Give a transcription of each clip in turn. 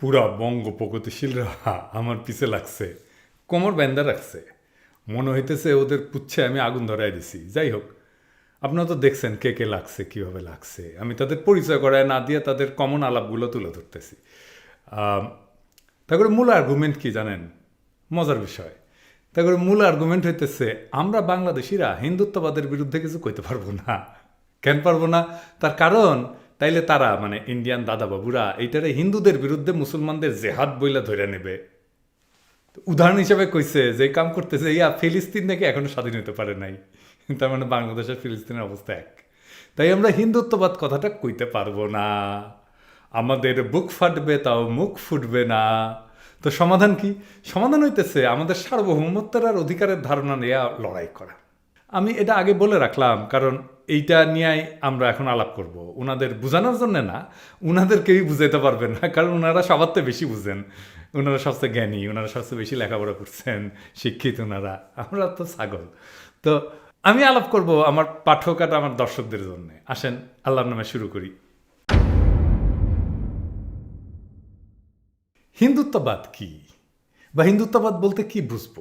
পুরা বঙ্গ প্রগতিশীলরা আমার পিছে লাগছে, কোমর ব্যান্দা রাখছে। মনে হইতেছে ওদের পুচ্ছে আমি আগুন ধরাই দিছি। যাই হোক, আপনারা তো দেখছেন কে কে লাগছে, কীভাবে লাগছে। আমি তাদের পরিচয় করায় না দিয়ে তাদের কমন আলাপগুলো তুলে ধরতেছি। তারপরে মূল আর্গুমেন্ট কি জানেন? মজার বিষয়। তারপরে মূল আর্গুমেন্ট হইতেছে, আমরা বাংলাদেশিরা হিন্দুত্ববাদের বিরুদ্ধে কিছু কইতে পারব না। কেন পারব না? তার কারণ তাইলে তারা মানে ইন্ডিয়ান দাদাবাবুরা, এইটারে হিন্দুদের বিরুদ্ধে মুসলমানদের জেহাদ বইলা ধরে নেবে। উদাহরণ হিসেবে কইছে যে কাম করতেছে, ইয়া ফিলিস্তিন নাকি এখনও স্বাধীন হতে পারে নাই। তার মানে বাংলাদেশের ফিলিস্তিনের অবস্থা এক। তাই আমরা হিন্দুত্ববাদ কথাটা কইতে পারব না। আমাদের বুক ফাটবে, তাও মুখ ফুটবে না। তো সমাধান কি? সমাধান হইতেছে আমাদের সার্বভৌমত্বের আর অধিকারের ধারণা নেয়া, লড়াই করা। আমি এটা আগে বলে রাখলাম, কারণ এইটা নিয়েই আমরা এখন আলাপ করব। ওনাদের বোঝানোর জন্য না ওনাদের কেউই বুঝাইতে পারবেন না, কারণ ওনারা সবার থেকে বেশি বুঝেন। ওনারা সবচেয়ে জ্ঞানী ওনারা সবচেয়ে বেশি লেখাপড়া করছেন, শিক্ষিত ওনারা আমরা তো ছাগল। তো আমি আলাপ করব আমার পাঠক আর আমার দর্শকদের জন্য। আসেন, আল্লাহর নামে শুরু করি। হিন্দুত্ববাদ কি? বা হিন্দুত্ববাদ বলতে কি বুঝব?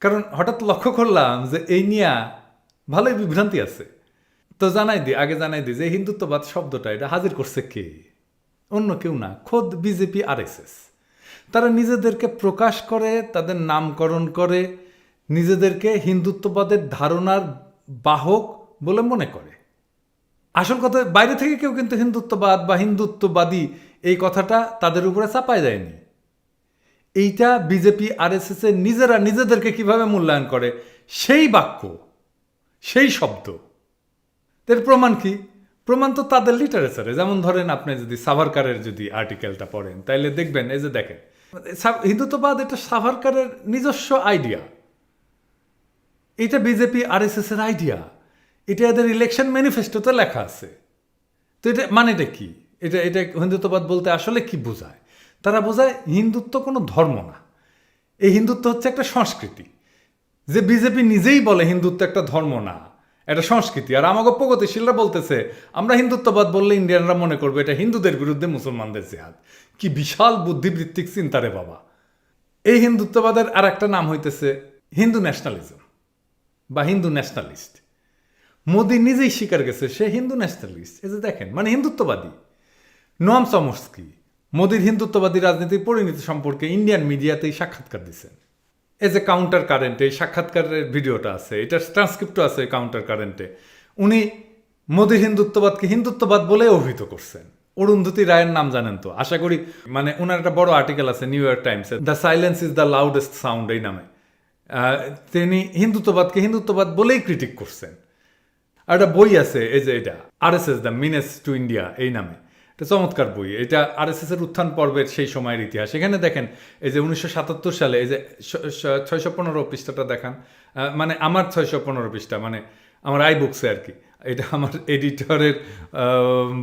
কারণ হঠাৎ লক্ষ্য করলাম যে এই নিয়ে ভালোই বিভ্রান্তি আছে। তো জানাই দিই আগে জানাই দিই যে হিন্দুত্ববাদ শব্দটা, এটা হাজির করছে কে? অন্য কেউ না, খোদ বিজেপি আর তারা নিজেদেরকে প্রকাশ করে, তাদের নামকরণ করে, নিজেদেরকে হিন্দুত্ববাদের ধারণার বাহক বলে মনে করে। আসল কথা, বাইরে থেকে কেউ কিন্তু হিন্দুত্ববাদ বা হিন্দুত্ববাদী এই কথাটা তাদের উপরে চাপায় দেয়নি। এইটা বিজেপি আর এস এর নিজেরা নিজেদেরকে কীভাবে মূল্যায়ন করে? সেই বাক্য, সেই শব্দ। এর প্রমাণ কি? প্রমাণ তো তাদের লিটারেচারে যেমন ধরেন আপনি যদি সাভারকারের যদি আর্টিকেলটা পড়েন, তাইলে দেখবেন, এই যে দেখেন হিন্দুত্ববাদ এটা সাভারকারের নিজস্ব আইডিয়া এটা বিজেপি আর এস এর আইডিয়া এটা এদের ইলেকশন ম্যানিফেস্টোতে লেখা আছে। তো এটা মানেটা কি? এটা এটা হিন্দুত্ববাদ বলতে আসলে কি বোঝায়? তারা বোঝায় হিন্দুত্ব কোনো ধর্ম না। এই হিন্দুত্ব হচ্ছে একটা সংস্কৃতি। যে বিজেপি নিজেই বলে হিন্দুত্ব একটা ধর্ম না, এটা সংস্কৃতি। আর আমাকে প্রগতিশীলরা বলতেছে, আমরা হিন্দুত্ববাদ বললে ইন্ডিয়ানরা মনে করবে এটা হিন্দুদের বিরুদ্ধে মুসলমানদের জেহাদ। কি বিশাল বুদ্ধিবৃত্তিক চিন্তা রে বাবা। এই হিন্দুত্ববাদের আর একটা নাম হইতেছে হিন্দু ন্যাশনালিজম বা হিন্দু ন্যাশনালিস্ট। মোদি নিজেই স্বীকার গেছে, সে হিন্দু ন্যাশনালিস্ট। এই যে দেখেন মানে হিন্দুত্ববাদী। নোয়াম চমস্কি মোদির হিন্দুত্ববাদী রাজনীতির পরিণতি সম্পর্কে ইন্ডিয়ান মিডিয়াতেই সাক্ষাৎকার দিচ্ছেন এই যে কাউন্টার কারেন্টে এই সাক্ষাৎকারের ভিডিওটা আছে, এটার ট্রান্সক্রিপ্টও আছে কাউন্টার কারেন্টে উনি মোদির হিন্দুত্ববাদকে হিন্দুত্ববাদ বলে অভিহিত করছেন। অরুন্ধতী রায়ের নাম জানেন তো? আশা করি মানে ওনার একটা বড় আর্টিকেল আছে New York টাইমসে the silence is the loudest sound এই নামে। তিনি হিন্দুত্ববাদকে হিন্দুত্ববাদ বলেই ক্রিটিক করছেন। আর একটা বই আছে, এই যে এটা R S S the menace to India এই নামে। এটা চমৎকার বই। এটা আর এস এর উত্থান পর্বের সেই সময়ের ইতিহাস। এখানে দেখেন, এই যে উনিশশো সাতাত্তর সালে এই যে ছয়শো পনেরো পৃষ্ঠাটা দেখান মানে আমার ছয়শো পনেরো পৃষ্ঠা মানে আমার আই বুকসে আর কি। এটা আমার এডিটরের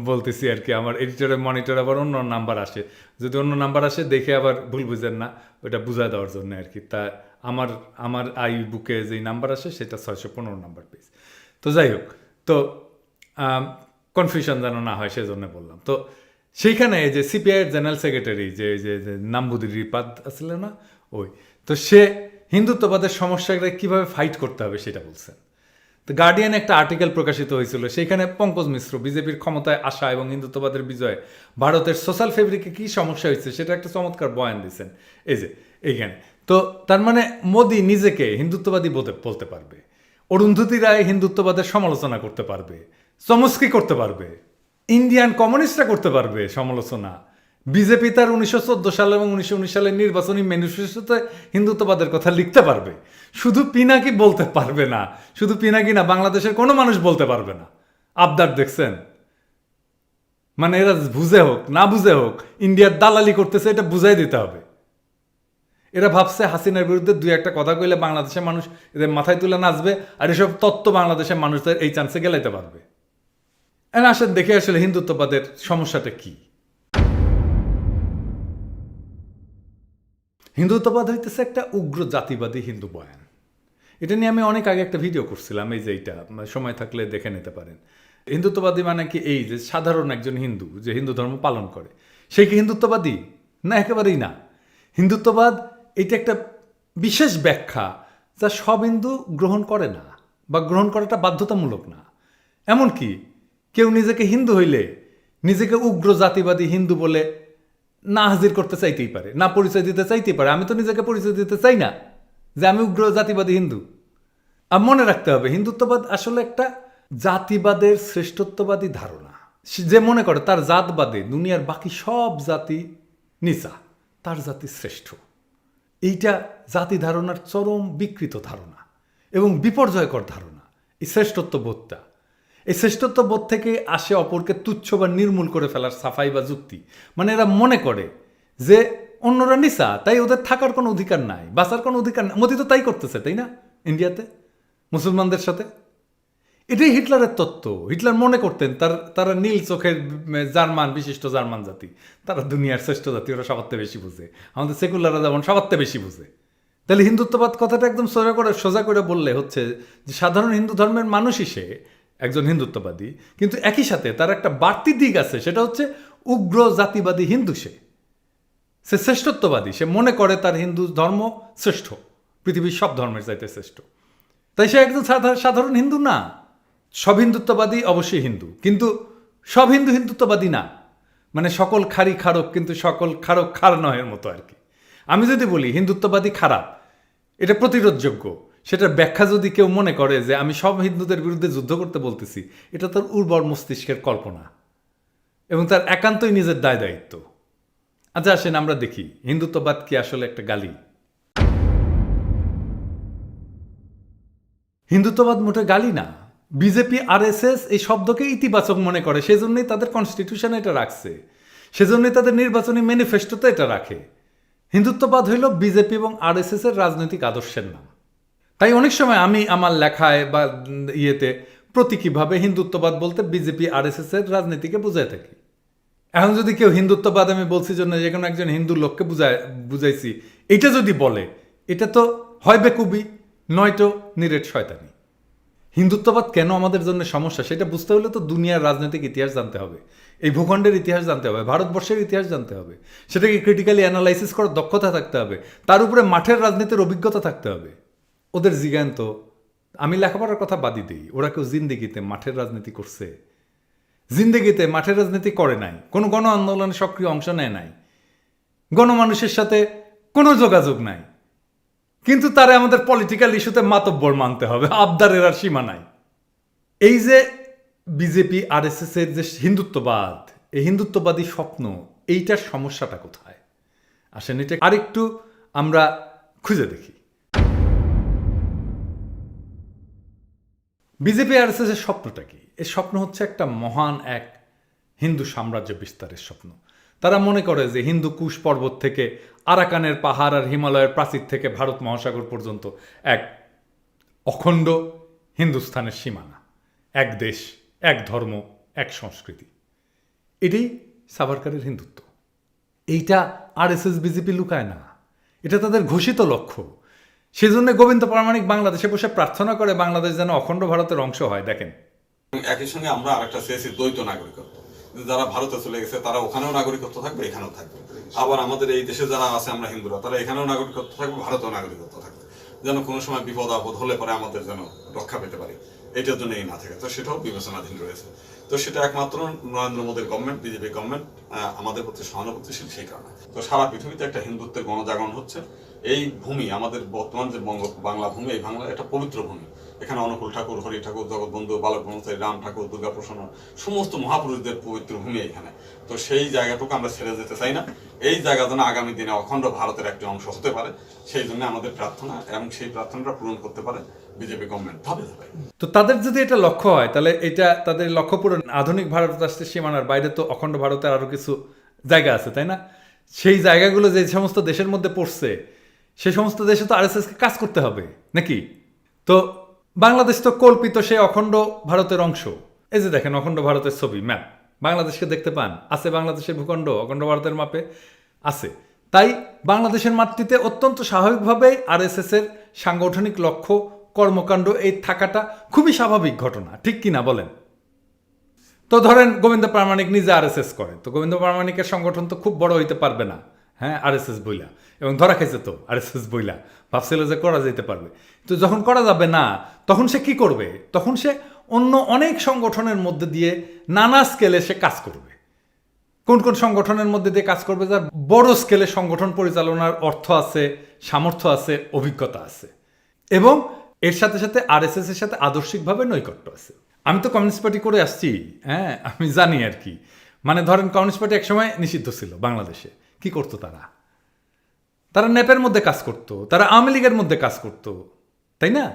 বলতেছি আর কি, আমার এডিটরের মনিটর আবার অন্য নাম্বার আসে। যদি অন্য নাম্বার আসে, দেখে আবার ভুল বুঝেন না ওটা বুঝা দেওয়ার জন্য আর কি। তা আমার আমার আই বুকে যেই নাম্বার আসে, সেটা ছয়শো পনেরো নাম্বার পেজ তো যাই হোক, তো কনফিউশন যেন না হয়, সেজন্য বললাম। তো সেইখানে যে সিপিআইয়ের জেনারেল সেক্রেটারি যে যে নাম্বুদি রিপাদ আসছিল না, ওই। তো সে হিন্দুত্ববাদের সমস্যাটা কীভাবে ফাইট করতে হবে সেটা বলছেন। তো গার্ডিয়ান একটা আর্টিকেল প্রকাশিত হয়েছিল সেখানে পঙ্কজ মিশ্র, বিজেপির ক্ষমতায় আসা এবং হিন্দুত্ববাদের বিজয়ে ভারতের সোশ্যাল ফেব্রিকে কী সমস্যা হয়েছে সেটা একটা চমৎকার বয়ান দিয়েছেন এই যে, এইখানে। তো তার মানে মোদি নিজেকে হিন্দুত্ববাদী বলতে পারবে। অরুন্ধতী রায় হিন্দুত্ববাদের সমালোচনা করতে পারবে। চমস্কি করতে পারবে। ইন্ডিয়ান কমিউনিস্টরা করতে পারবে সমালোচনা। বিজেপি তার উনিশশো সাল এবং উনিশশো উনিশ সালের নির্বাচনী ম্যানিফেস্টোতে হিন্দুত্ববাদের কথা লিখতে পারবে। শুধু পিনাকি বলতে পারবে না। শুধু পিনাকি না, বাংলাদেশের কোনো মানুষ বলতে পারবে না। আবদার দেখছেন? মানে এরা বুঝে হোক, না বুঝে হোক, ইন্ডিয়ার দালালি করতেছে, এটা বুঝাই দিতে হবে। এরা ভাবছে হাসিনার বিরুদ্ধে দুই একটা কথা কইলে বাংলাদেশের মানুষ এদের মাথায় তুলে নাচবে, আর এসব তত্ত্ব বাংলাদেশের মানুষদের এই চান্সে গেলাইতে পারবে। আসেন দেখে আসলে হিন্দুত্ববাদের সমস্যাটা কি? হিন্দুত্ববাদ হইতেছে একটা উগ্র জাতিবাদী হিন্দু বয়ান। এটা নিয়ে আমি অনেক আগে একটা ভিডিও করছিলাম, এই যে এইটা সময় থাকলে দেখে নিতে পারেন। হিন্দুত্ববাদী মানে কি এই যে সাধারণ একজন হিন্দু, যে হিন্দু ধর্ম পালন করে, সে কি হিন্দুত্ববাদী? না, একেবারেই না। হিন্দুত্ববাদ এটা একটা বিশেষ ব্যাখ্যা যা সব হিন্দু গ্রহণ করে না, বা গ্রহণ করাটা বাধ্যতামূলক না। এমনকি কেউ নিজেকে হিন্দু হইলে নিজেকে উগ্র জাতিবাদী হিন্দু বলে না হাজির করতে চাইতেই পারে, না পরিচয় দিতে চাইতেই পারে। আমি তো নিজেকে পরিচয় দিতে চাই না যে আমি উগ্র জাতিবাদী হিন্দু। আর মনে রাখতে হবে, হিন্দুত্ববাদ আসলে একটা জাতিবাদের শ্রেষ্ঠত্ববাদী ধারণা। যে মনে করে তার জাতবাদে দুনিয়ার বাকি সব জাতি নিচা, তার জাতি শ্রেষ্ঠ। এইটা জাতি ধারণার চরম বিকৃত ধারণা এবং বিপর্যয়কর ধারণা, এই শ্রেষ্ঠত্ববোধটা। এই শ্রেষ্ঠত্ববোধ থেকে আসে অপরকে তুচ্ছ বা নির্মূল করে ফেলার সাফাই বা যুক্তি। মানে এরা মনে করে যে অন্যরা নিসা, তাই ওদের থাকার কোনো অধিকার নাই, বাঁচার কোনো অধিকার নাই। মোদি তো তাই করতেছে, তাই না? ইন্ডিয়াতে? মুসলমানদের সাথে? এটাই হিটলারের তত্ত্ব। হিটলার মনে করতেন, তার, তারা নীল চোখের জার্মান, বিশিষ্ট জার্মান জাতি। তারা দুনিয়ার শ্রেষ্ঠ জাতি, ওরা সবার থেকে বেশি বুঝে। আমাদের সেকুলাররা যেমন থেকে বেশি বুঝে। তাহলে হিন্দুত্ববাদ কথাটা একদম সোজা করে সোজা করে বললে হচ্ছে যে সাধারণ হিন্দু ধর্মের মানুষই সে একজন হিন্দুত্ববাদী, কিন্তু একই সাথে তার একটা বাড়তি দিক আছে, সেটা হচ্ছে উগ্র জাতিবাদী হিন্দু সে। সে শ্রেষ্ঠত্ববাদী, সে মনে করে তার হিন্দু ধর্ম শ্রেষ্ঠ, পৃথিবীর সব ধর্মের চাইতে শ্রেষ্ঠ। তাই সে একজন সাধা- সাধারণ হিন্দু না। সব হিন্দুত্ববাদী অবশ্যই হিন্দু, কিন্তু সব হিন্দু হিন্দুত্ববাদী না। মানে সকল খারি খারক, কিন্তু সকল খারক খার নয়ের মতো আর কি। আমি যদি বলি হিন্দুত্ববাদী খারাপ, এটা প্রতিরোধযোগ্য। সেটার ব্যাখ্যা যদি কেউ মনে করে যে আমি সব হিন্দুদের বিরুদ্ধে যুদ্ধ করতে বলতেছি, এটা তার উর্বর মস্তিষ্কের কল্পনা এবং তার একান্তই নিজের দায় দায়িত্ব। আচ্ছা আসেন আমরা দেখি, হিন্দুত্ববাদ কি আসলে একটা গালি? হিন্দুত্ববাদ মোটে গালি না। বিজেপি, আরএসএস এই শব্দকে ইতিবাচক মনে করে, সেজন্যই তাদের কনস্টিটিউশনে এটা রাখছে। সেজন্যই তাদের নির্বাচনী ম্যানিফেস্টোতে এটা রাখে। হিন্দুত্ববাদ হইল বিজেপি এবং আরএসএস এর রাজনৈতিক আদর্শের নাম। তাই অনেক সময় আমি আমার লেখায় বা ইয়েতে প্রতীকীভাবে হিন্দুত্ববাদ বলতে বিজেপি আরএসএস এর রাজনীতিকে বুঝাই থাকি। এখন যদি কেউ হিন্দুত্ববাদ আমি বলছি জন্য যে কোনো একজন হিন্দু লোককে বুঝায়, বুঝাইছি, এটা যদি বলে, এটা তো হয় বেকুবি, নয়তো নিরেট শয়তানি। হিন্দুত্ববাদ কেন আমাদের জন্য সমস্যা, সেটা বুঝতে হলে তো দুনিয়ার রাজনৈতিক ইতিহাস জানতে হবে, এই ভূখণ্ডের ইতিহাস জানতে হবে, ভারতবর্ষের ইতিহাস জানতে হবে, সেটাকে ক্রিটিক্যালি অ্যানালাইসিস করার দক্ষতা থাকতে হবে, তার উপরে মাঠের রাজনীতির অভিজ্ঞতা থাকতে হবে। ওদের জিজ্ঞান তো, আমি লেখাপড়ার কথা বাদই দিই। ওরা কেউ জিন্দিগিতে মাঠের রাজনীতি করছে। জিন্দেগিতে মাঠের রাজনীতি করে নাই। কোনো গণ আন্দোলনে সক্রিয় অংশ নেয় নাই। গণমানুষের সাথে কোনো যোগাযোগ নাই। কিন্তু তারা আমাদের পলিটিক্যাল ইস্যুতে মাতব্বর মানতে হবে। আবদারের আর সীমা নাই। এই যে বিজেপি আর এর যে হিন্দুত্ববাদ, এই হিন্দুত্ববাদী স্বপ্ন, এইটার সমস্যাটা কোথায়? আসেন এটা আরেকটু আমরা খুঁজে দেখি। বিজেপি আর এস এর স্বপ্নটা কি? এই স্বপ্ন হচ্ছে একটা মহান এক হিন্দু সাম্রাজ্য বিস্তারের স্বপ্ন। তারা মনে করে যে হিন্দু কুশ পর্বত থেকে আরাকানের পাহাড় আর হিমালয়ের প্রাচীর থেকে ভারত মহাসাগর পর্যন্ত এক অখণ্ড হিন্দুস্থানের সীমানা। এক দেশ, এক ধর্ম, এক সংস্কৃতি। এটাই সাভারকারের হিন্দুত্ব। এইটা আর এস এস বিজেপি লুকায় না। এটা তাদের ঘোষিত লক্ষ্য। সেজন্য গোবিন্দ প্রামাণিক বাংলাদেশে বসে প্রার্থনা করে বাংলাদেশ যেন অখণ্ড ভারতের অংশ হয়, দেখেন। একই সঙ্গে আমরা আরেকটা চেয়েছি দ্বৈত নাগরিকত্ব। যারা ভারতে চলে গেছে, তারা ওখানেও নাগরিকত্ব থাকবে, এখানেও থাকবে। আবার আমাদের এই দেশে যারা আছে, আমরা হিন্দুরা, তারা এখানেও নাগরিকত্ব থাকবে, ভারতেও নাগরিকত্ব থাকবে। যেন কোনো সময় বিপদ আপদ হলে পরে আমাদের যেন রক্ষা পেতে পারি, এটার জন্য এই না থাকে। তো সেটাও বিবেচনাধীন রয়েছে। তো সেটা একমাত্র নরেন্দ্র মোদীর গভর্নমেন্ট বিজেপি গভর্নমেন্ট আমাদের প্রতি সহানুভূতিশীল সেই কারণে। তো সারা পৃথিবীতে একটা হিন্দুত্বের গণজাগরণ হচ্ছে। এই ভূমি, আমাদের বর্তমান যে বঙ্গ, বাংলা ভূমি, এই বাংলা একটা পবিত্র ভূমি। এখানে অনুকূল ঠাকুর, হরি ঠাকুর, জগৎবন্ধু বালক ব্রহ্মচারী রাম ঠাকুর, দুর্গা প্রসন্ন, সমস্ত মহাপুরুষদের পবিত্র ভূমি এখানে। তো সেই জায়গাটুকু আমরা ছেড়ে যেতে চাই না। এই জায়গা যেন আগামী দিনে অখণ্ড ভারতের একটি অংশ হতে পারে, সেই জন্য আমাদের প্রার্থনা এবং সেই প্রার্থনাটা পূরণ করতে পারে বিজেপি গভর্নমেন্ট। ধাপে ধাপে। তো তাদের যদি এটা লক্ষ্য হয়, তাহলে এটা তাদের লক্ষ্য পূরণ। আধুনিক ভারত রাষ্ট্রের সীমানার বাইরে তো অখণ্ড ভারতের আরও কিছু জায়গা আছে, তাই না? সেই জায়গাগুলো যে সমস্ত দেশের মধ্যে পড়ছে সেই সমস্ত দেশে তো আরএসএসকে কাজ করতে হবে, নাকি? তো বাংলাদেশ তো কল্পিত সেই অখণ্ড ভারতের অংশ। এই যে দেখেন, অখণ্ড ভারতের ছবি, ম্যাপ। বাংলাদেশকে দেখতে পান। আছে বাংলাদেশের ভূখণ্ড, অখণ্ড ভারতের মাপে আছে। তাই বাংলাদেশের মাতৃতে অত্যন্ত স্বাভাবিকভাবেই আরএসএস এর সাংগঠনিক লক্ষ্য, কর্মকাণ্ড, এই থাকাটা খুবই স্বাভাবিক ঘটনা। ঠিক কি না বলেন? তো ধরেন গোবিন্দ প্রামাণিক নিজে আরএসএস করে। তো গোবিন্দ প্রামাণিকের সংগঠন তো খুব বড় হইতে পারবে না। হ্যাঁ আর এস এস বইলা। এবং ধরা খাইছে তো, আরএসএস বইলা। ভাবছিল যে করা যেতে পারবে। তো যখন করা যাবে না, তখন সে কি করবে? তখন সে অন্য অনেক সংগঠনের মধ্যে দিয়ে নানা স্কেলে সে কাজ করবে। কোন কোন সংগঠনের মধ্যে দিয়ে কাজ করবে? যার বড় স্কেলে সংগঠন পরিচালনার অর্থ আছে, সামর্থ্য আছে, অভিজ্ঞতা আছে। এবং এর সাথে সাথে আর এস এর সাথে আদর্শিকভাবে নৈকট্য আছে। আমি তো কমিউনিস্ট পার্টি করে আসছি হ্যাঁ আমি জানি আর কি। মানে ধরেন কমিউনিস্ট পার্টি একসময় নিষিদ্ধ ছিল বাংলাদেশে। কি করতো তারা? তারা ন্যাপের মধ্যে কাজ করতো, তারা আওয়ামী লীগের মধ্যে কাজ করতো, তাই না?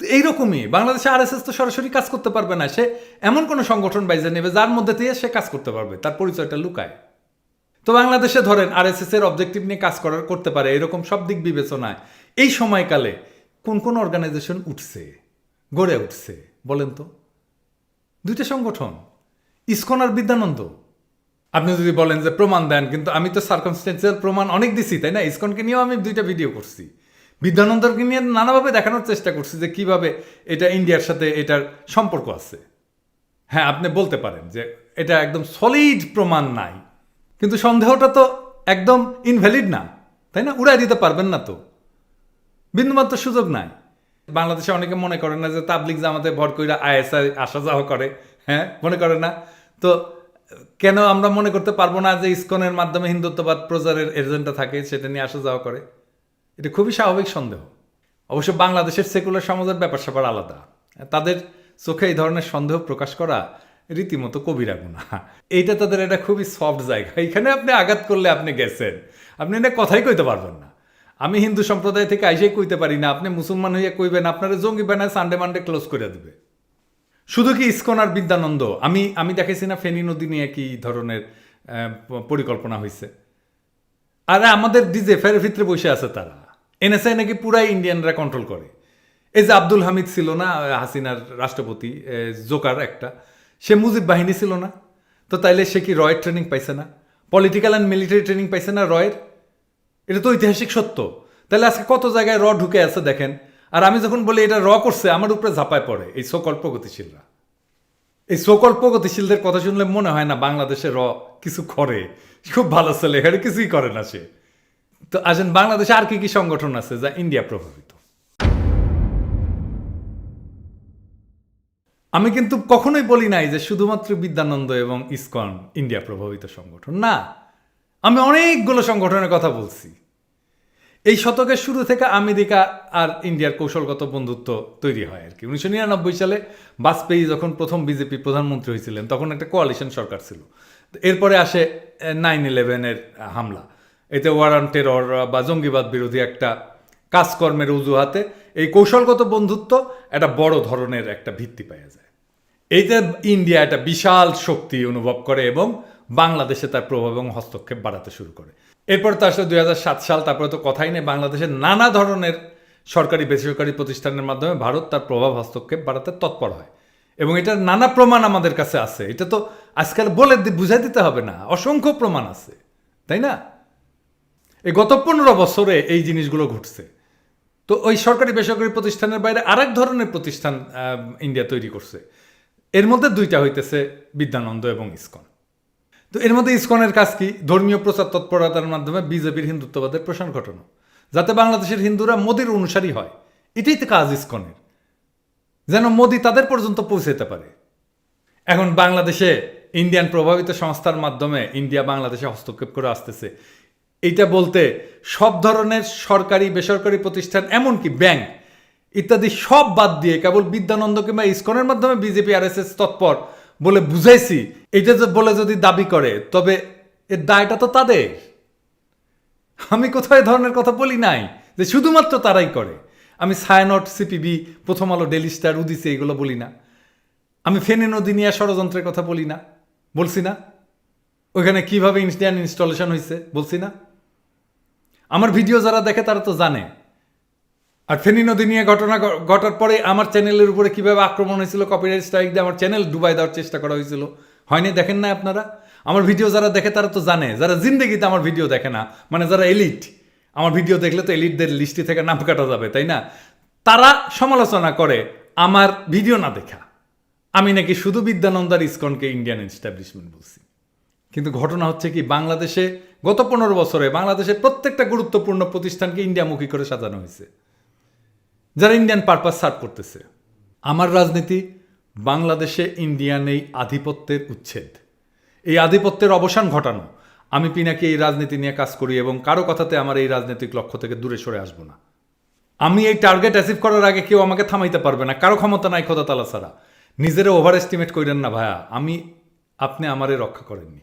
এইরকমই, বাংলাদেশে আরএসএস তো সরাসরি কাজ করতে পারবে না, সে এমন কোনো সংগঠন বাইজে নেবে যার মধ্যে দিয়ে সে কাজ করতে পারবে, তার পরিচয়টা লুকায়। তো বাংলাদেশে ধরেন আরএসএস এর অবজেক্টিভ নিয়ে কাজ করার, করতে পারে, এরকম সব দিক বিবেচনায়, এই সময়কালে কোন কোন অর্গানাইজেশন উঠছে? গড়ে উঠছে, বলেন তো। দুইটা সংগঠন, ইসকন আর বিদ্যানন্দ। আপনি যদি বলেন যে প্রমাণ দেন, কিন্তু আমি তো সার্কমস্টেন্সিয়াল প্রমাণ অনেক দিছি, তাই না? ইসকনকে নিয়েও আমি দুইটা ভিডিও করছি। বিদ্যানন্দরকে নিয়ে নানাভাবে দেখানোর চেষ্টা করছি যে কীভাবে এটা ইন্ডিয়ার সাথে এটার সম্পর্ক আছে। হ্যাঁ আপনি বলতে পারেন যে এটা একদম সলিড প্রমাণ নাই। কিন্তু সন্দেহটা তো একদম ইনভ্যালিড না, তাই না? উড়াই দিতে পারবেন না তো। বিন্দুমাত্র সুযোগ নাই। বাংলাদেশে অনেকে মনে করে না যে তাবলিক জামাতে ভর কইরা আইএসআই আসা যাওয়া করে হ্যাঁ? মনে করে না? তো কেন আমরা মনে করতে পারব না যে ইসকনের মাধ্যমে হিন্দুত্ববাদ প্রচারের এজেন্ডা থাকে, সেটা নিয়ে আসা যাওয়া করে? এটা খুবই স্বাভাবিক সন্দেহ। অবশ্য বাংলাদেশের সেকুলার সমাজের ব্যাপার স্যাপার আলাদা। তাদের চোখে এই ধরনের সন্দেহ প্রকাশ করা রীতিমতো কবিরা গুণা এইটা তাদের এটা খুবই সফট জায়গা। এখানে আপনি আঘাত করলে আপনি গেছেন। আপনি এটা কথাই কইতে পারবেন না। আমি হিন্দু সম্প্রদায় থেকে আইসেই কইতে পারি না। আপনি মুসলমান হইয়া কইবেন, আপনারা জঙ্গি বানায় সানডে মানডে ক্লোজ করে দেবে। শুধু কি ইসকন আর বিদ্যানন্দ? আমি আমি দেখেছি না ফেনী নদী নিয়ে কি ধরনের পরিকল্পনা হয়েছে আরে আমাদের ডিজে, ফের ভিতরে বসে আছে তারা। এনএসআই নাকি পুরাই ইন্ডিয়ানরা কন্ট্রোল করে। এই যে আব্দুল হামিদ ছিল না হাসিনার রাষ্ট্রপতি জোকার একটা, সে মুজিব বাহিনী ছিল না। তো তাইলে সে কি রয়ের ট্রেনিং পাইছে না? পলিটিক্যাল অ্যান্ড মিলিটারি ট্রেনিং পাইছে না রয়ের? এটা তো ঐতিহাসিক সত্য। তাহলে আজকে কত জায়গায় র ঢুকে আছে দেখেন? আর আমি যখন বলি এটা র করছে, আমার উপরে ঝাঁপায় পড়ে এই সকল প্রগতিশীলরা। এই সকল প্রগতিশীলদের কথা শুনলে মনে হয় না বাংলাদেশে র কিছু করে। খুব ভালো ছেলে, এখানে কিছুই করে না সে। তো আসেন, বাংলাদেশে আর কি কি সংগঠন আছে যা ইন্ডিয়া প্রভাবিত? আমি কিন্তু কখনোই বলি নাই যে শুধুমাত্র বিদ্যানন্দ এবং ইসকন ইন্ডিয়া প্রভাবিত সংগঠন। না, আমি অনেকগুলো সংগঠনের কথা বলছি। এই শতকের শুরু থেকে আমেরিকা আর ইন্ডিয়ার কৌশলগত বন্ধুত্ব তৈরি হয় আর কি। উনিশশো নিরানব্বই সালে বাজপেয়ী যখন প্রথম বিজেপি প্রধানমন্ত্রী হয়েছিলেন, তখন একটা কোয়ালিশন সরকার ছিল। এরপরে আসে নাইন ইলেভেনের হামলা। এতে ওয়ার অন টেরর বা জঙ্গিবাদ বিরোধী একটা কাজকর্মের অজুহাতে এই কৌশলগত বন্ধুত্ব একটা বড় ধরনের একটা ভিত্তি পাওয়া যায়। এইতে ইন্ডিয়া একটা বিশাল শক্তি অনুভব করে এবং বাংলাদেশে তার প্রভাব এবং হস্তক্ষেপ বাড়াতে শুরু করে। এরপর তো আসলে দুই হাজার সাত সাল, তারপরে তো কথাই নেই। বাংলাদেশের নানা ধরনের সরকারি, বেসরকারি প্রতিষ্ঠানের মাধ্যমে ভারত তার প্রভাব হস্তক্ষেপ বাড়াতে তৎপর হয়। এবং এটার নানা প্রমাণ আমাদের কাছে আছে। এটা তো আজকাল বলে বুঝাই দিতে হবে না। অসংখ্য প্রমাণ আছে। তাই না? এই গত পনেরো বছরে এই জিনিসগুলো ঘটছে। তো ওই সরকারি, বেসরকারি প্রতিষ্ঠানের বাইরে আরেক ধরনের প্রতিষ্ঠান ইন্ডিয়া তৈরি করছে। এর মধ্যে দুইটা হইতেছে বিদ্যানন্দ এবং ইসকন। তো এর মধ্যে ইসকনের কাজ কি? ধর্মীয় প্রচার তৎপরতার মাধ্যমে বিজেপির হিন্দুত্ববাদের প্রসার ঘটানো। যাতে বাংলাদেশের হিন্দুরা মোদির অনুসারী হয়। এটাই তো কাজ ইসকনের। যেন মোদি তাদের পর্যন্ত পৌঁছাতে পারে। এখন বাংলাদেশে ইন্ডিয়ান প্রভাবিত সংস্থার মাধ্যমে ইন্ডিয়া বাংলাদেশে হস্তক্ষেপ করে আসতেছে। এইটা বলতে সব ধরনের সরকারি, বেসরকারি প্রতিষ্ঠান, এমনকি ব্যাংক ইত্যাদি সব বাদ দিয়ে কেবল বিদ্যানন্দ কিংবা ইসকনের মাধ্যমে বিজেপি, আর তৎপর বলে বুঝাইছি এটা যে বলে যদি দাবি করে, তবে এর দায়টা তো তাদের। আমি কোথাও এ ধরনের কথা বলি নাই যে শুধুমাত্র তারাই করে। আমি সায়ানট, সিপিবি, প্রথম আলো ডেলি স্টার, উদিসে, এগুলো বলি না। আমি ফেনী নদী নিয়ে ষড়যন্ত্রের কথা বলি না। বলছি না। ওইখানে কীভাবে ইন্ডিয়ান ইনস্টলেশন হয়েছে বলছি না। আমার ভিডিও যারা দেখে তারা তো জানে। আর ফেনী নদী নিয়ে ঘটনা ঘটার পরে আমার চ্যানেলের উপরে কীভাবে আক্রমণ হয়েছিল কপিরাইট স্ট্রাইক দিয়ে আমার চ্যানেল ডুবাই দেওয়ার চেষ্টা করা হয়েছিল। হয়নি, দেখেন না আপনারা? আমার ভিডিও যারা দেখে তারা তো জানে। যারা জিন্দেগিতে আমার ভিডিও দেখে না মানে যারা এলিট, আমার ভিডিও দেখলে তো এলিটদের লিস্টি থেকে নাম কাটা যাবে, তাই না? তারা সমালোচনা করে আমার ভিডিও না দেখা। আমি নাকি শুধু বিদ্যানন্দার ইসকনকে ইন্ডিয়ান এস্টাবলিশমেন্ট বলছি। কিন্তু ঘটনা হচ্ছে কি, বাংলাদেশে গত পনেরো বছরে বাংলাদেশের প্রত্যেকটা গুরুত্বপূর্ণ প্রতিষ্ঠানকে ইন্ডিয়ামুখী করে সাজানো হয়েছে। যারা ইন্ডিয়ান পারপাস সার্ভ করতেছে। আমার রাজনীতি বাংলাদেশে ইন্ডিয়ান এই আধিপত্যের উচ্ছেদ। এই আধিপত্যের অবসান ঘটানো। আমি পিনাকি এই রাজনীতি নিয়ে কাজ করি এবং কারও কথাতে আমার এই রাজনৈতিক লক্ষ্য থেকে দূরে সরে আসব না। আমি এই টার্গেট অ্যাচিভ করার আগে কেউ আমাকে থামাইতে পারবে না। কারও ক্ষমতা নাই খোদা তালা ছাড়া। নিজেরা ওভার এস্টিমেট করেন না ভায়া আমি, আপনি আমারে রক্ষা করেননি।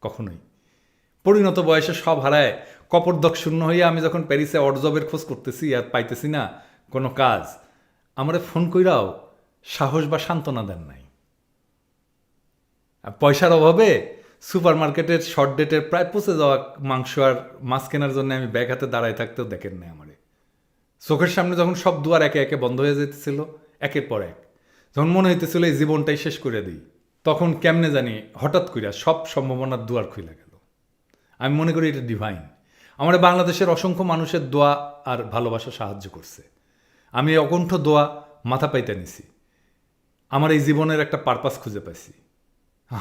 কখনোই। পরিণত বয়সে সব হারায়। কপরদক শূন্য হইয়া আমি যখন প্যারিসে অর্জবের খোঁজ করতেছি আর পাইতেছি না কোনো কাজ, আমারে ফোন কইরাও সাহস বা সান্ত্বনা দেন নাই। পয়সার অভাবে সুপার মার্কেটের শর্ট ডেটের প্রায় পচে যাওয়া মাংস আর মাছ কেনার জন্য আমি ব্যাগ হাতে দাঁড়ায় থাকতেও দেখেন নাই আমারে। চোখের সামনে যখন সব দুয়ার একে একে বন্ধ হয়ে যেতেছিল একের পর এক, যখন মনে হইতেছিল এই জীবনটাই শেষ করে দিই, তখন কেমনে জানি হঠাৎ কইরা সব সম্ভাবনার দুয়ার খুলে গেল। আমি মনে করি এটা ডিভাইন আমার বাংলাদেশের অসংখ্য মানুষের দোয়া আর ভালোবাসা সাহায্য করছে। আমি এই অকণ্ঠ দোয়া মাথা পাইতে নিছি। আমার এই জীবনের একটা পারপাস খুঁজে পাইছি।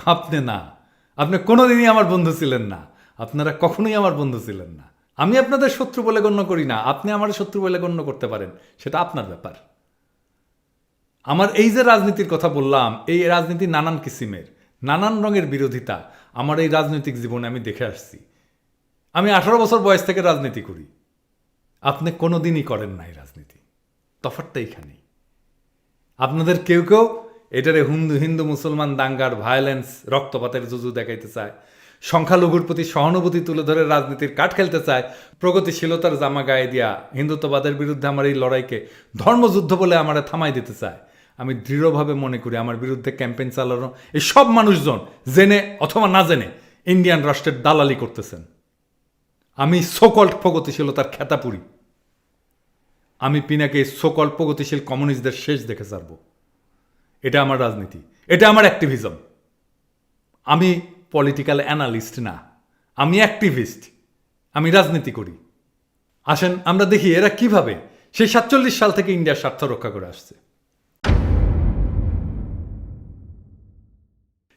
আপনি না, আপনি কোনোদিনই আমার বন্ধু ছিলেন না। আপনারা কখনোই আমার বন্ধু ছিলেন না। আমি আপনাদের শত্রু বলে গণ্য করি না। আপনি আমার শত্রু বলে গণ্য করতে পারেন, সেটা আপনার ব্যাপার। আমার এই যে রাজনীতির কথা বললাম, এই রাজনীতি নানান কিসিমের, নানান রঙের বিরোধিতা আমার এই রাজনৈতিক জীবনে আমি দেখে আসছি। আমি আঠারো বছর বয়স থেকে রাজনীতি করি। আপনি কোনোদিনই করেন নাই রাজনীতি। তফাৎটা এইখানেই আপনাদের কেউ কেউ এটারে হিন্দু হিন্দু, মুসলমান, দাঙ্গার ভায়োলেন্স রক্তপাতের জুজু দেখাইতে চায়, সংখ্যালঘুর প্রতি সহানুভূতি তুলে ধরে রাজনীতির কাঠ খেলতে চায়, প্রগতিশীলতার জামা গায়ে দিয়া হিন্দুত্ববাদের বিরুদ্ধে আমার এই লড়াইকে ধর্মযুদ্ধ বলে আমার থামাই দিতে চায়। আমি দৃঢ়ভাবে মনে করি আমার বিরুদ্ধে ক্যাম্পেইন চালানো এই সব মানুষজন জেনে অথবা না জেনে ইন্ডিয়ান রাষ্ট্রের দালালি করতেছেন। আমি সোকল্ড প্রগতিশীলতার খেতাপুরি। আমি পিনাকে সোকল প্রগতিশীল কমিউনিস্টদের শেষ দেখে ছাড়ব। এটা আমার রাজনীতি। এটা আমার অ্যাক্টিভিজম আমি পলিটিক্যাল অ্যানালিস্ট না। আমি অ্যাক্টিভিস্ট আমি রাজনীতি করি। আসেন, আমরা দেখি এরা কীভাবে সেই সাতচল্লিশ সাল থেকে ইন্ডিয়ার স্বার্থ রক্ষা করে আসছে।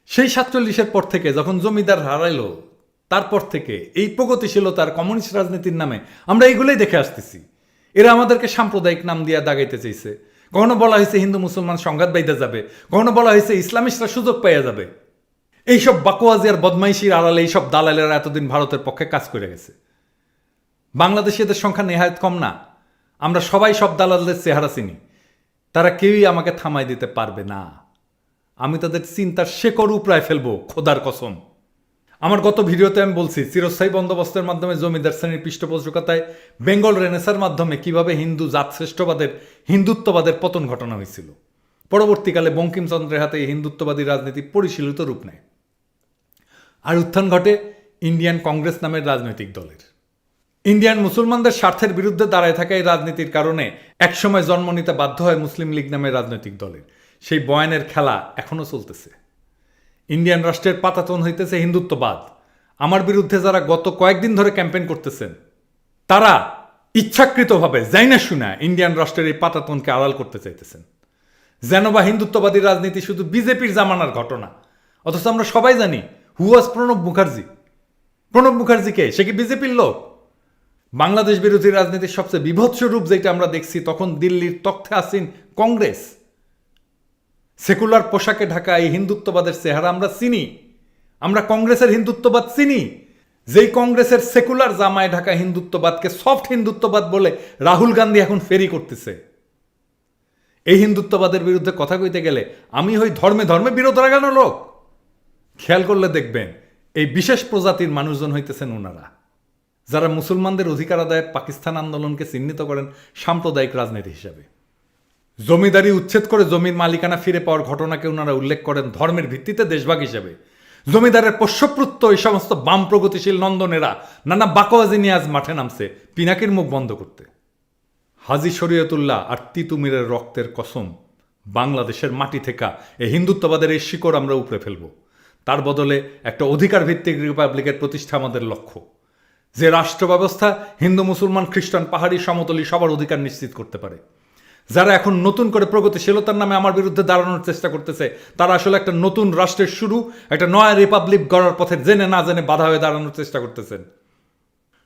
সেই সাতচল্লিশের পর থেকে যখন জমিদার হারাইলো, তারপর থেকে এই প্রগতিশীলতার কমিউনিস্ট রাজনীতির নামে আমরা এইগুলোই দেখে আসতেছি। এরা আমাদেরকে সাম্প্রদায়িক নাম দিয়া দাগাইতে চাইছে। কখনো বলা হয়েছে হিন্দু মুসলমান সংঘাত বাইতে যাবে, কখনো বলা হয়েছে ইসলামিস্টরা সুযোগ পাইয়া যাবে। এইসব বাকোয়াজি আর বদমাইশির আড়ালে এইসব দালালেরা এতদিন ভারতের পক্ষে কাজ করে গেছে। বাংলাদেশে এদের সংখ্যা নেহায়ত কম না। আমরা সবাই সব দালালদের চেহারা চিনি। তারা কেউই আমাকে থামাই দিতে পারবে না। আমি তাদের চিন্তার শেকড় উপরায় ফেলব, খোদার কসম। আমার গত ভিডিওতে আমি বলছি, চিরস্থায়ী বন্দোবস্তের মাধ্যমে জমিদার শ্রেণির পৃষ্ঠপোষকতায় বেঙ্গল রেনেসার মাধ্যমে কীভাবে হিন্দু জাতশ্রেষ্ঠবাদের, হিন্দুত্ববাদের পতন ঘটনা হয়েছিল। পরবর্তীকালে বঙ্কিমচন্দ্রের হাতে এই হিন্দুত্ববাদী রাজনীতি পরিশীলিত রূপ নেয়। আর উত্থান ঘটে ইন্ডিয়ান কংগ্রেস নামের রাজনৈতিক দলের। ইন্ডিয়ান মুসলমানদের স্বার্থের বিরুদ্ধে দাঁড়ায় থাকা এই রাজনীতির কারণে একসময় জন্ম নিতে বাধ্য হয় মুসলিম লীগ নামের রাজনৈতিক দলের। সেই বয়ানের খেলা এখনও চলতেছে। ইন্ডিয়ান রাষ্ট্রের পাতাতন হইতেছে হিন্দুত্ববাদ। আমার বিরুদ্ধে যারা গত কয়েকদিন ধরে ক্যাম্পেইন করতেছেন, তারা ইচ্ছাকৃতভাবে যাইনা শুনা, ইন্ডিয়ান রাষ্ট্রের এই পাতাতনকে আড়াল করতে চাইতেছেন। যেন বা হিন্দুত্ববাদী রাজনীতি শুধু বিজেপির জামানার ঘটনা, অথচ আমরা সবাই জানি হু ওয়াজ প্রণব মুখার্জি প্রণব মুখার্জিকে সে কি বিজেপির লোক? বাংলাদেশ বিরোধী রাজনীতির সবচেয়ে বিভৎস রূপ যেটা আমরা দেখছি তখন দিল্লির তথ্যে আসীন কংগ্রেস। সেকুলার পোশাকে ঢাকা এই হিন্দুত্ববাদের চেহারা আমরা চিনি। আমরা কংগ্রেসের হিন্দুত্ববাদ চিনি। যেই কংগ্রেসের সেকুলার জামায় ঢাকা হিন্দুত্ববাদকে সফট হিন্দুত্ববাদ বলে রাহুল গান্ধী এখন ফেরি করতেছে। এই হিন্দুত্ববাদের বিরুদ্ধে কথা কইতে গেলে আমি হই ধর্মে ধর্মে বিরোধ লাগানো লোক। খেয়াল করলে দেখবেন, এই বিশেষ প্রজাতির মানুষজন হইতেছেন ওনারা। যারা মুসলমানদের অধিকার আদায়ে পাকিস্তান আন্দোলনকে চিহ্নিত করেন সাম্প্রদায়িক রাজনীতি হিসাবে। জমিদারি উচ্ছেদ করে জমির মালিকানা ফিরে পাওয়ার ঘটনাকে ওনারা উল্লেখ করেন ধর্মের ভিত্তিতে দেশভাগ হিসেবে। জমিদারের পোষ্যপ্রুত্ত এই সমস্ত বাম প্রগতিশীল নন্দনেরা নানা বাকোয়াজি নিয়ে আজ মাঠে নামছে, পিনাকির মুখ বন্ধ করতে। হাজি শরীয়তুল্লাহ আর তিতুমিরের রক্তের কসম, বাংলাদেশের মাটি থেকে এই হিন্দুত্ববাদের এই শিকড় আমরা উপরে ফেলব। তার বদলে একটা অধিকার ভিত্তিক রিপাবলিকের প্রতিষ্ঠা আমাদের লক্ষ্য। যে রাষ্ট্র ব্যবস্থা হিন্দু মুসলমান খ্রিস্টান পাহাড়ি সমতলী সবার অধিকার নিশ্চিত করতে পারে। যারা এখন নতুন করে প্রগতিশীলতার নামে আমার বিরুদ্ধে দাঁড়ানোর চেষ্টা করতেছে, তারা আসলে একটা নতুন রাষ্ট্রের শুরু, একটা নয়া রিপাবলিক গড়ার পথে জেনে না জেনে বাধা হয়ে দাঁড়ানোর চেষ্টা করতেছেন।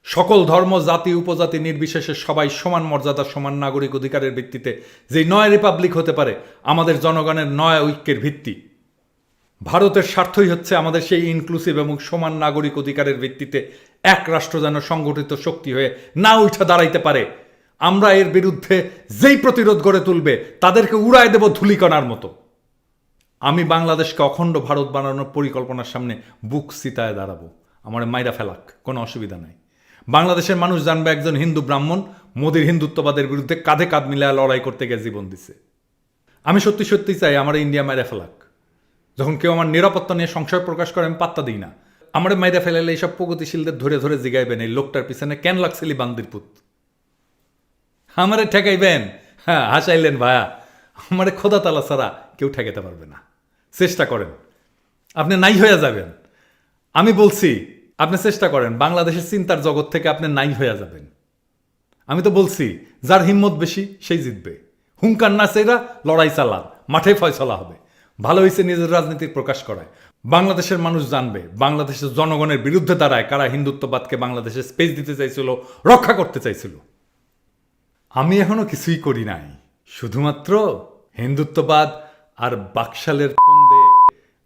সকল ধর্ম, জাতি, উপজাতি নির্বিশেষে সবাই সমান মর্যাদা, সমান নাগরিক অধিকারের ভিত্তিতে যেই নয় রিপাবলিক হতে পারে, আমাদের জনগণের নয় ঐক্যের ভিত্তি। ভারতের স্বার্থই হচ্ছে আমাদের সেই ইনক্লুসিভ এবং সমান নাগরিক অধিকারের ভিত্তিতে এক রাষ্ট্র যেন সংগঠিত শক্তি হয়ে না উঠে দাঁড়াইতে পারে। আমরা এর বিরুদ্ধে যেই প্রতিরোধ গড়ে তুলবে, তাদেরকে উড়ায় দেব ধুলিকণার মতো। আমি বাংলাদেশকে অখণ্ড ভারত বানানোর পরিকল্পনার সামনে বুক সিতায় দাঁড়াবো। আমার মাইরা ফেলাক, কোনো অসুবিধা নাই। বাংলাদেশের মানুষ জানবে একজন হিন্দু ব্রাহ্মণ, মোদির হিন্দুত্ববাদের বিরুদ্ধে কাঁধে কাঁধ মিলায় লড়াই করতে গিয়ে জীবন দিছে। আমি সত্যি সত্যি চাই আমার ইন্ডিয়া মাইরা ফেলাক। যখন কেউ আমার নিরাপত্তা নিয়ে সংশয় প্রকাশ করে, আমি পাত্তা দিই না। আমার মাইরা ফেলালে এইসব প্রগতিশীলদের ধরে ধরে জিগাইবেন এই লোকটার পিছনে কেন লাগছিলি বান্দির পুত? আমারে ঠেকাইবেন? হ্যাঁ হাসাইলেন ভায়া আমারে খোদা তালা ছাড়া কেউ ঠেকাতে পারবে না। চেষ্টা করেন। আপনি নাই হয়ে যাবেন। আমি বলছি, আপনি চেষ্টা করেন, বাংলাদেশের চিন্তার জগৎ থেকে আপনি নাই হয়ে যাবেন। আমি তো বলছি, যার হিম্মত বেশি, সেই জিতবে। হুঙ্কার না সেরা, লড়াই চালান, মাঠে ফয়সলা হবে। ভালো হয়েছে নিজের রাজনীতির প্রকাশ করায়। বাংলাদেশের মানুষ জানবে, বাংলাদেশের জনগণের বিরুদ্ধে দাঁড়ায় কারা হিন্দুত্ববাদকে বাংলাদেশে স্পেস দিতে চাইছিল, রক্ষা করতে চাইছিল। আমি এখনও কিছুই করি নাই। শুধুমাত্র হিন্দুত্ববাদ আর বাকশালের পন্দে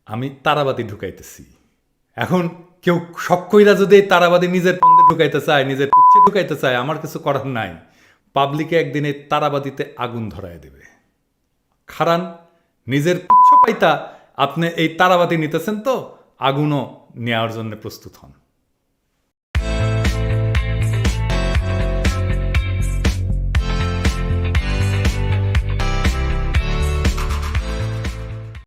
আমি তারাবাতি ঢুকাইতেছি। এখন কেউ শক্কইরা যদি এই তারাবাদি নিজের পন্দে ঢুকাইতে চায়, নিজের পুচ্ছে ঢুকাইতে চায়, আমার কিছু করার নাই। পাবলিকে একদিন এই তারাবাদিতে আগুন ধরায় দেবে। খারান, নিজের পুচ্ছ পাইতা আপনি এই তারাবাতি নিতেছেন তো, আগুনও নেওয়ার জন্য প্রস্তুত হন।